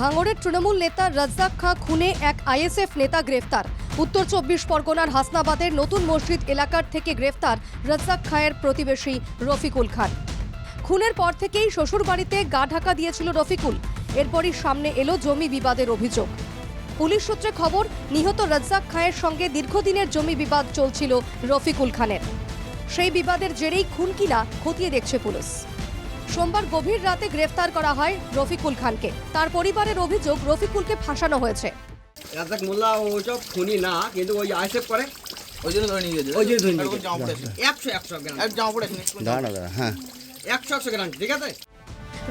ভাঙড়ের তৃণমূল নেতা রাজ্জাক খাঁ খুনে এক আইএসএফ নেতা গ্রেফতার। উত্তর চব্বিশ পরগনার হাসনাবাদের নতুন মসজিদ এলাকার থেকে গ্রেফতার রাজ্জাক খাঁয়ের প্রতিবেশী রফিকুল খান। খুনের পর থেকেই শ্বশুরবাড়িতে গা ঢাকা দিয়েছিল রফিকুল। এরপরই সামনে এলো জমি বিবাদের অভিযোগ। পুলিশ সূত্রে খবর, নিহত রাজ্জাক খাঁয়ের সঙ্গে দীর্ঘদিনের জমি বিবাদ চলছিল রফিকুল খানের। সেই বিবাদের জেরেই খুন কিনা খতিয়ে দেখছে পুলিশ। সোমবার গভীর রাতে গ্রেফতার করা হয় রফিকুল খানকে। তার পরিবারের অভিযোগ রফিকুলকে ফাঁসানো হয়েছে। রাজাক মোল্লা খুনি না কিন্তু ওই আইসেফ করে। ওই জন্য ধরে নিয়ে গেছে। ওই জন্য ধরে নিয়ে গেছে। একশো একশো গ্রাম। এক জামা পড়ে দাঁড়া দাঁড়া হ্যাঁ। একশো একশো গ্রাম ঠিক আছে?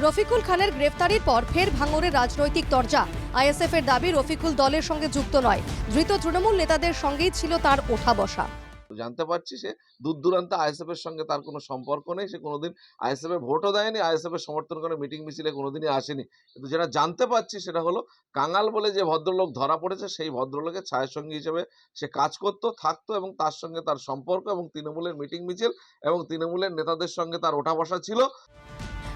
রফিকুল খানের গ্রেফতারির পর ফের ভাঙড়ের রাজনৈতিক দরজা। আইএসএফ এর দাবি রফিকুল দলের সঙ্গে যুক্ত নয়। ধৃত তৃণমূল নেতাদের সঙ্গেই ছিল তার ওঠা বসা। জানতে পারছি সে দূর দূরান্তে আইএসএফ এর সঙ্গে তার কোনো সম্পর্ক নেই। সে কোনোদিন আইএসএফ ভোটও দেয়নি আইএসএফ এর সমর্থন করে মিটিং মিছিলে কোনোদিনই আসেনি। কিন্তু যেটা জানতে পারছি সেটা হলো কাঙাল বলে যে ভদ্রলোক ধরা পড়েছে সেই ভদ্রলোকের ছায়ের সঙ্গী হিসেবে সে কাজ করতো থাকতো এবং তার সঙ্গে তার সম্পর্ক এবং তৃণমূলের মিটিং মিছিল এবং তৃণমূলের নেতাদের সঙ্গে তার ওঠা বসা ছিল।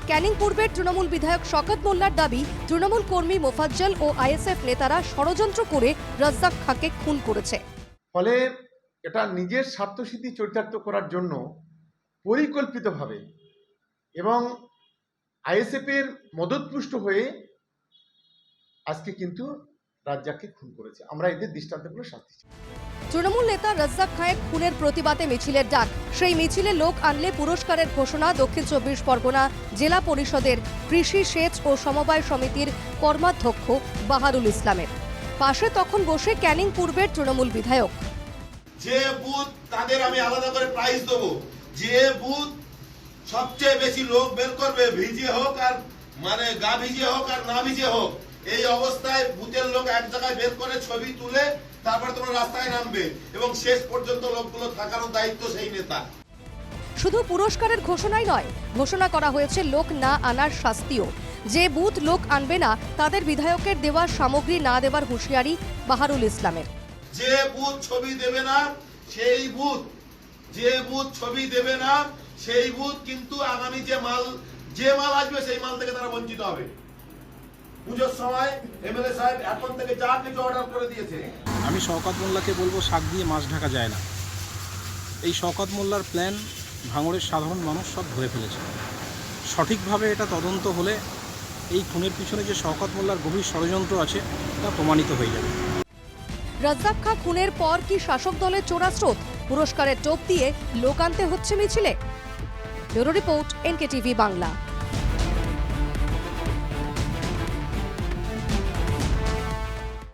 ক্যানিং পূর্বের তৃণমূল বিধায়ক শকত মোল্লার দাবি তৃণমূল কর্মী মোফাজ্জল ও আইএসএফ নেতারা ষড়যন্ত্র করে রাজ্জাক খাঁকে খুন করেছে। ফলে এটা নিজের স্বার্থসিদ্ধি চরিতার্থ করার জন্য পরিকল্পিতভাবে এবং আইএসএফের মদতপুষ্ট হয়ে আজকে কিন্তু রাজ্জাককে খুন করেছে। আমরা এদের দৃষ্টান্তগুলো শাস্তি চাই। তৃণমূল নেতা রাজ্জাক খায়ের খুনের প্রতিবাদে মিছিলের ডাক। সেই মিছিলে লোক আনলে পুরস্কারের ঘোষণা দক্ষিণ চব্বিশ পরগনা জেলা পরিষদের কৃষি সেচ ও সমবায় সমিতির কর্মাধ্যক্ষ বাহারুল ইসলামের। পাশে তখন বসে ক্যানিং পূর্বের তৃণমূল বিধায়ক। যে বুথ তাদের আমি আলাদা করে প্রাইজ দেবো। যে বুথ সবচেয়ে বেশি লোক বের করবে, ভিজে হোক আর মানে গা ভিজে হোক আর না ভিজে হোক, এই অবস্থায় বুথের লোক এক জায়গায় বের করে ছবি তুলে তারপর তোমরা রাস্তায় নামবে এবং শেষ পর্যন্ত লোকগুলো থাকারও দায়িত্ব সেই নেতা। শুধু পুরস্কারের ঘোষণাই নয়, ঘোষণা করা হয়েছে লোক না আনার শাস্তিও। যে বুথ লোক আনবে না, তাদের বিধায়কের দেওয়া সামগ্রী না দেওয়ার হুঁশিয়ারি বাহারুল ইসলামের। যে বুথ ছবি দেবে না, সেই বুথ যে বুথ ছবি দেবে না, সেই বুথ কিন্তু আগামী যে মাল যে মাল আসবে, সেই মাল থেকে তারা বঞ্চিত হবে। পুজোর সময় এমএলএ সাহেব এখন থেকে যা কিছু অর্ডার করে দিয়েছে। আমি শওকত মোল্লাকে বলব, শাক দিয়ে মাছ ঢাকা যায় না। এই শওকত মোল্লার প্ল্যান ভাঙড়ের সাধারণ মানুষ সব ধরে ফেলেছে। সঠিকভাবে এটা তদন্ত হলে এই খুনের পিছনে যে শওকত মোল্লার গভীর ষড়যন্ত্র আছে, তা প্রমাণিত হয়ে যাবে। রাজ্জাক খা খুনের পর কি শাসক দলের চোরা স্রোত পুরস্কারের টোপ দিয়ে লোক আনতে হচ্ছে মিছিলে। Bureau report NK TV Bangla.